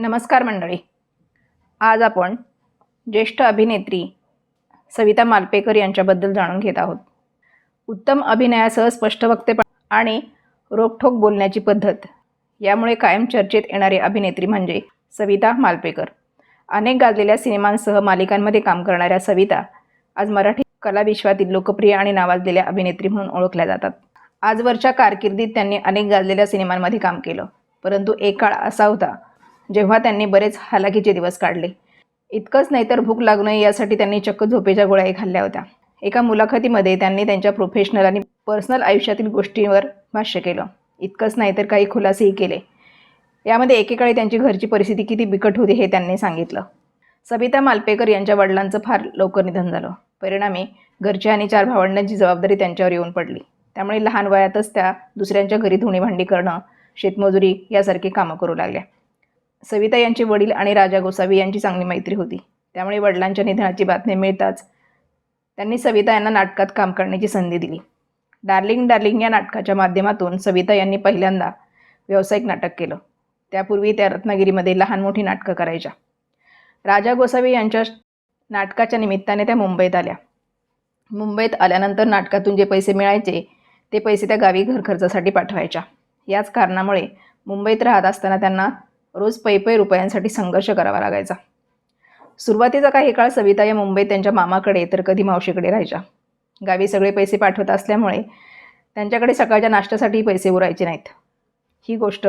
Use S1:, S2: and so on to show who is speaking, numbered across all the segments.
S1: नमस्कार मंडळी. आज आपण ज्येष्ठ अभिनेत्री सविता मालपेकर यांच्याबद्दल जाणून घेत आहोत. उत्तम अभिनयासह स्पष्ट वक्तेपण आणि रोखठोक बोलण्याची पद्धत यामुळे कायम चर्चेत येणारी अभिनेत्री म्हणजे सविता मालपेकर. अनेक गाजलेल्या सिनेमांसह मालिकांमध्ये काम करणाऱ्या सविता आज मराठी कलाविश्वातील लोकप्रिय आणि नावाजलेल्या अभिनेत्री म्हणून ओळखल्या जातात. आजवरच्या कारकिर्दीत त्यांनी अनेक गाजलेल्या सिनेमांमध्ये काम केलं परंतु एक काळ असा होता जेव्हा त्यांनी बरेच हालाकीचे दिवस काढले. इतकंच नाही तर भूक लागू नये यासाठी त्यांनी चक्क झोपेच्या गोळ्याही खाल्ल्या होत्या. एका मुलाखतीमध्ये त्यांनी त्यांच्या प्रोफेशनल आणि पर्सनल आयुष्यातील गोष्टींवर भाष्य केलं. इतकंच नाही तर काही खुलासेही केले. यामध्ये एकेकाळी त्यांची घरची परिस्थिती किती बिकट होती हे त्यांनी सांगितलं. सविता मालपेकर यांच्या वडिलांचं फार लवकर निधन झालं. परिणामी घरच्या आणि चार भावंडांची जबाबदारी त्यांच्यावर येऊन पडली. त्यामुळे लहान वयातच त्या दुसऱ्यांच्या घरी धुणी भांडी करणं शेतमजुरी यासारखी कामं करू लागल्या. सविता यांचे वडील आणि राजा गोसावी यांची चांगली मैत्री होती. त्यामुळे वडिलांच्या निधनाची बातमी मिळताच त्यांनी सविता यांना नाटकात काम करण्याची संधी दिली. डार्लिंग डार्लिंग या नाटकाच्या माध्यमातून सविता यांनी पहिल्यांदा व्यावसायिक नाटक केलं. त्यापूर्वी त्या रत्नागिरीमध्ये लहान मोठी नाटकं करायच्या. राजा गोसावी यांच्या नाटकाच्या निमित्ताने त्या मुंबईत आल्या. मुंबईत आल्यानंतर नाटकातून जे पैसे मिळायचे ते पैसे त्या गावी घरखर्चासाठी पाठवायच्या. याच कारणामुळे मुंबईत राहत असताना त्यांना रोज पै पै रुपयांसाठी संघर्ष करावा लागायचा. सुरुवातीचा काही काळ सविता या मुंबईत त्यांच्या मामाकडे तर कधी मावशीकडे राहायच्या. गावी सगळे पैसे पाठवत असल्यामुळे त्यांच्याकडे सकाळच्या नाश्त्यासाठी पैसे उरायचे नाहीत. ही गोष्ट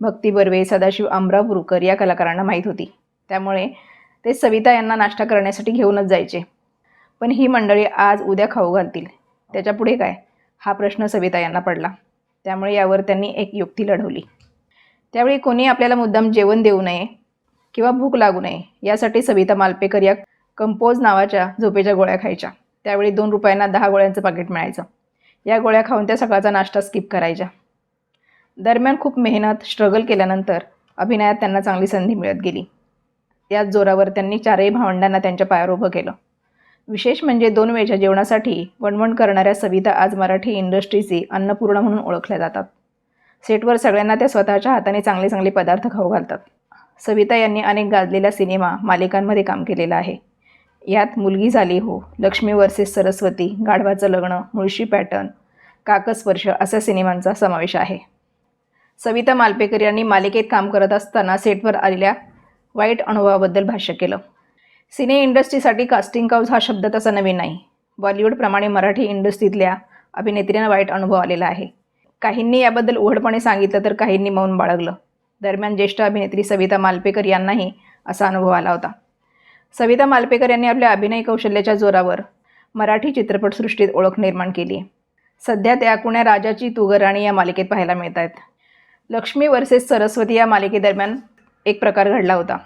S1: भक्ती बर्वे सदाशिव अमरापुरकर या कलाकारांना माहीत होती. त्यामुळे ते सविता यांना नाश्ता करण्यासाठी घेऊनच जायचे. पण ही मंडळी आज उद्या खाऊ घालतील. त्याच्यापुढे काय? हा प्रश्न सविता यांना पडला. त्यामुळे यावर त्यांनी एक युक्ती लढवली. त्यावेळी कोणी आपल्याला मुद्दाम जेवण देऊ नये किंवा भूक लागू नये यासाठी सविता मालपेकर या कंपोज नावाच्या झोपेच्या गोळ्या खायच्या. त्यावेळी दोन रुपयांना दहा गोळ्यांचं पाकिट मिळायचं. या गोळ्या खाऊन त्या सकाळचा नाश्ता स्किप करायच्या. दरम्यान खूप मेहनत स्ट्रगल केल्यानंतर अभिनयात त्यांना चांगली संधी मिळत गेली. याच जोरावर त्यांनी चारही भावंडांना त्यांच्या पायावर उभं केलं. विशेष म्हणजे दोन वेळच्या जेवणासाठी वणवण करणाऱ्या सविता आज मराठी इंडस्ट्रीची अन्नपूर्णा म्हणून ओळखल्या जातात. सेटवर सगळ्यांना त्या स्वतःच्या हाताने चांगले चांगले पदार्थ खाऊ घालतात. सविता यांनी अनेक गाजलेल्या सिनेमा मालिकांमध्ये काम केलेलं आहे. यात मुलगी झाली हो लक्ष्मी वर्सेस सरस्वती गाढवाचं लग्न मुळशी पॅटर्न काकस्पर्श अशा सिनेमांचा समावेश आहे. सविता मालपेकर यांनी मालिकेत काम करत असताना सेटवर आलेल्या वाईट अनुभवाबद्दल भाष्य केलं. सिने इंडस्ट्रीसाठी कास्टिंग काउज हा शब्द तसा नवीन नाही. बॉलिवूडप्रमाणे मराठी इंडस्ट्रीतल्या अभिनेत्रींना वाईट अनुभव आलेला आहे. काहींनी याबद्दल उघडपणे सांगितलं तर काहींनी मौन बाळगलं. दरम्यान ज्येष्ठ अभिनेत्री सविता मालपेकर यांनाही असा अनुभव आला होता. सविता मालपेकर यांनी आपल्या अभिनय कौशल्याच्या जोरावर मराठी चित्रपटसृष्टीत ओळख निर्माण केली. आहे सध्या त्या कुण्या राजाची तुगराणी या मालिकेत पाहायला मिळत आहेत लक्ष्मी वर्सेस सरस्वती या मालिकेदरम्यान एक प्रकार घडला होता.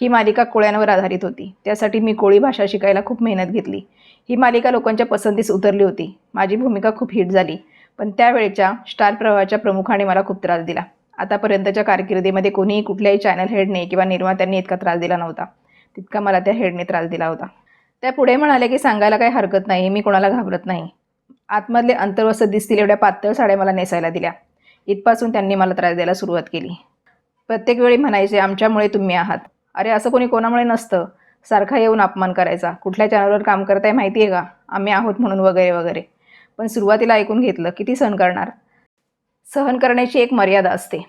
S1: ही मालिका कोळ्यांवर आधारित होती. त्यासाठी मी कोळी भाषा शिकायला खूप मेहनत घेतली. ही मालिका लोकांच्या पसंतीस उतरली होती. माझी भूमिका खूप हिट झाली. पण त्यावेळच्या स्टार प्रवाहाच्या प्रमुखाने मला खूप त्रास दिला. आतापर्यंतच्या कारकिर्दीमध्ये कोणीही कुठल्याही चॅनल हेडने किंवा निर्मात्यांनी इतका त्रास दिला नव्हता. तितका मला त्या हेडने त्रास दिला होता. त्या पुढे म्हणाले की सांगायला काही हरकत नाही मी कोणाला घाबरत नाही. आतमधले अंतर्वस्त दिसतील एवढ्या पातळ साड्या मला नेसायला दिल्या. इथपासून त्यांनी मला त्रास द्यायला सुरुवात केली. प्रत्येक वेळी म्हणायचे आमच्यामुळे तुम्ही आहात. अरे असं कोणी कोणामुळे नसतं. सारखा येऊन अपमान करायचा. कुठल्या चॅनलवर काम करताय माहिती आहे का? आम्ही आहोत म्हणून वगैरे वगैरे. पण सुरुवातीला ऐकून घेतलं किती सहन करणार. सहन करण्याची एक मर्यादा असते.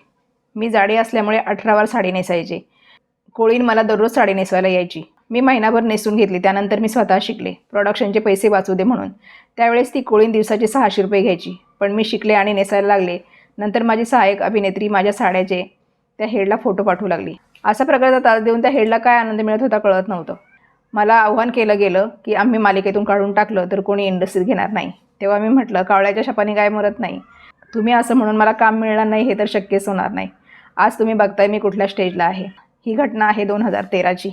S1: मी जाडी असल्यामुळे अठरावर साडी नेसायची. कोळीन मला दररोज साडी नेसवायला यायची. मी महिनाभर नेसून घेतली त्यानंतर मी स्वतः शिकले. प्रोडक्शनचे पैसे वाचू दे म्हणून. त्यावेळेस ती कोळीन दिवसाचे सहाशे रुपये घ्यायची. पण मी शिकले आणि नेसायला लागले. नंतर माझी सहाय्यक अभिनेत्री माझ्या साड्याचे त्या हेडला फोटो पाठवू लागली. असा प्रकारचा त्रास देऊन त्या हेडला काय आनंद मिळत होता कळत नव्हतं. मला आव्हान केलं गेलं की आम्ही मालिकेतून काढून टाकलं तर कोणी इंडस्ट्रीत घेणार नाही. तेव्हा मी म्हटलं कावळ्याच्या शपाने काय मरत नाही. तुम्ही असं म्हणून मला काम मिळणार नाही हे तर शक्यच होणार नाही. आज तुम्ही बघताय मी कुठल्या स्टेजला आहे. ही घटना आहे दोन हजार तेराची.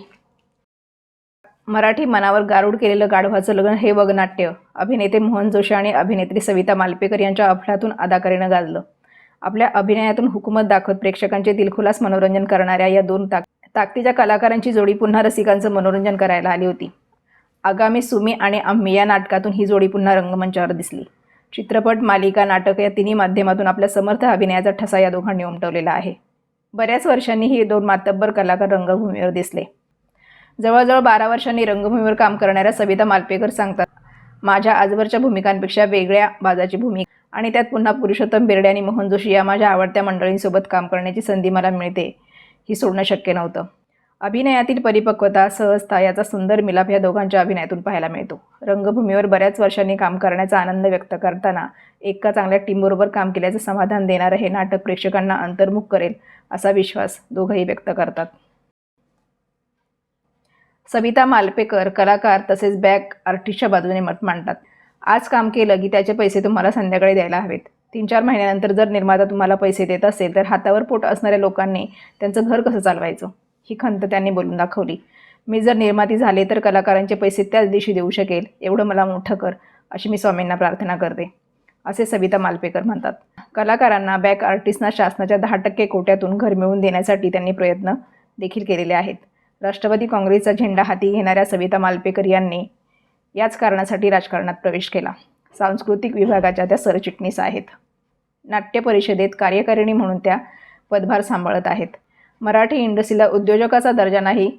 S1: मराठी मनावर गारूड केलेलं गाढवाचं लग्न हे वगनाट्य. अभिनेते मोहन जोशी आणि अभिनेत्री सविता मालपेकर यांच्या अफलातून अदाकारीनं गाजलं. आपल्या अभिनयातून हुकूमत दाखवत प्रेक्षकांचे दिलखुलास मनोरंजन करणाऱ्या या दोन ताक ताकदीच्या कलाकारांची जोडी पुन्हा रसिकांचं मनोरंजन करायला आली होती. आगामी सुमी आणि आम्ही या नाटकातून ही जोडी पुन्हा रंगमंचावर दिसली. चित्रपट मालिका नाटक या तिन्ही माध्यमातून आपल्या समर्थ अभिनयाचा ठसा या दोघांनी उमटवलेला आहे. बऱ्याच वर्षांनी ही दोन मातब्बर कलाकार रंगभूमीवर दिसले. जवळजवळ बारा वर्षांनी रंगभूमीवर काम करणाऱ्या सविता मालपेकर सांगतात माझ्या आजवरच्या भूमिकांपेक्षा वेगळ्या बाजाची भूमिका आणि त्यात पुन्हा पुरुषोत्तम बिर्डे आणि मोहन जोशी या माझ्या आवडत्या मंडळींसोबत काम करण्याची संधी मला मिळते. ही सोडणं शक्य नव्हतं. अभिनयातील परिपक्वता सहजता याचा सुंदर मिलाप या दोघांच्या अभिनयातून पाहायला मिळतो. रंगभूमीवर बऱ्याच वर्षांनी काम करण्याचा आनंद व्यक्त करताना एका चांगल्या टीमबरोबर काम केल्याचं समाधान देणारं हे नाटक प्रेक्षकांना अंतर्मुख करेल असा विश्वास दोघंही व्यक्त करतात. सविता मालपेकर कलाकार तसेच बॅक आर्टिस्टच्या बाजूने मत मांडतात. आज काम केलं की त्याचे पैसे तुम्हाला संध्याकाळी द्यायला हवेत. तीन चार महिन्यानंतर जर निर्माता तुम्हाला पैसे देत असेल तर हातावर पोट असणाऱ्या लोकांनी त्यांचं घर कसं चालवायचं? ही खंत त्यांनी बोलून दाखवली. मी जर निर्माती झाले तर कलाकारांचे पैसे त्याच दिवशी देऊ शकेल. एवढं मला मोठं कर अशी मी स्वामींना प्रार्थना करते. असे सविता मालपेकर म्हणतात. कलाकारांना बॅक आर्टिस्टना शासनाच्या दहा टक्के कोट्यातून घर मिळवून देण्यासाठी त्यांनी प्रयत्न देखील केलेले आहेत. राष्ट्रवादी काँग्रेसचा झेंडा हाती घेणाऱ्या सविता मालपेकर यांनी याच कारणासाठी राजकारणात प्रवेश केला. सांस्कृतिक विभागाच्या त्या सरचिटणीस आहेत. नाट्य परिषदेत कार्यकारिणी म्हणून त्या पदभार सांभाळत आहेत. मराठी इंडस्ट्रीला उद्योजकाचा दर्जा नाही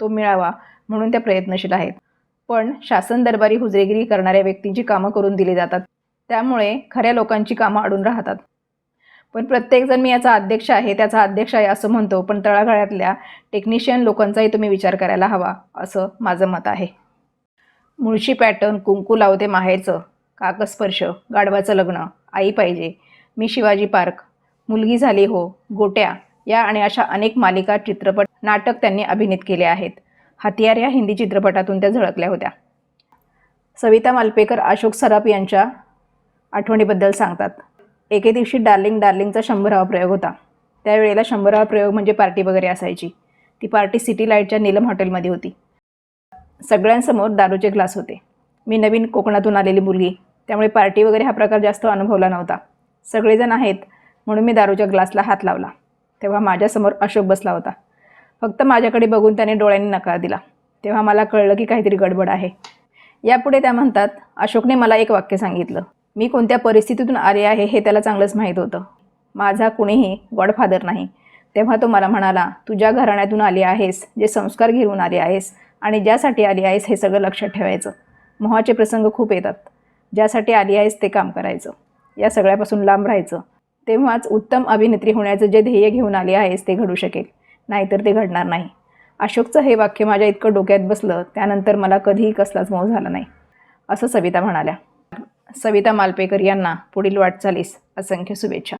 S1: तो मिळावा म्हणून त्या प्रयत्नशील आहेत. पण शासन दरबारी हुजरेगिरी करणाऱ्या व्यक्तींची कामं करून दिली जातात. त्यामुळे खऱ्या लोकांची कामं अडून राहतात. पण प्रत्येकजण मी याचा अध्यक्ष आहे त्याचा अध्यक्ष आहे असं म्हणतो पण तळागाळ्यातल्या टेक्निशियन लोकांचाही तुम्ही विचार करायला हवा असं माझं मत आहे. मुळशी पॅटर्न कुंकू लावते माहेरचं काकस्पर्श गाढवाचं लग्न आई पाहिजे मी शिवाजी पार्क मुलगी झाली हो गोट्या या आणि अशा अनेक मालिका चित्रपट नाटक त्यांनी अभिनीत केले आहेत. हतियार या हिंदी चित्रपटातून त्या झळकल्या होत्या. सविता मालपेकर अशोक सराफ यांच्या आठवणीबद्दल सांगतात. एके दिवशी डार्लिंग डार्लिंगचा शंभरावा प्रयोग होता. त्यावेळेला शंभरावा प्रयोग म्हणजे पार्टी वगैरे असायची. ती पार्टी सिटी लाईटच्या नीलम हॉटेलमध्ये होती. सगळ्यांसमोर दारूचे ग्लास होते. मी नवीन कोकणातून आलेली मुलगी. त्यामुळे पार्टी वगैरे हा प्रकार जास्त अनुभवला नव्हता. सगळेजण आहेत म्हणून मी दारूच्या ग्लासला हात लावला. तेव्हा माझ्यासमोर अशोक बसला होता. फक्त माझ्याकडे बघून त्याने डोळ्यांनी नकार दिला. तेव्हा मला कळलं की काहीतरी गडबड आहे. यापुढे त्या म्हणतात अशोकने मला एक वाक्य सांगितलं. मी कोणत्या परिस्थितीतून आले आहे हे त्याला चांगलंच माहीत होतं. माझा कुणीही गॉडफादर नाही. तेव्हा तो मला म्हणाला तुझ्या घराण्यातून आली आहेस जे संस्कार घेऊन आली आहेस आणि ज्यासाठी आली आहेस हे सगळं लक्षात ठेवायचं. मोहाचे प्रसंग खूप येतात. ज्यासाठी आली आहेस ते काम करायचं. या सगळ्यापासून लांब राहायचं. तेव्हाच उत्तम अभिनेत्री होण्याचं जे ध्येय घेऊन आले आहेस ते घडू शकेल. नाहीतर ते घडणार नाही. अशोकचं हे वाक्य माझ्या इतकं डोक्यात बसलं त्यानंतर मला कधीही कसलाच मोह झाला नाही. असं सविता म्हणाल्या. सविता मालपेकर यांना पुढील वाटचालीस असंख्य शुभेच्छा.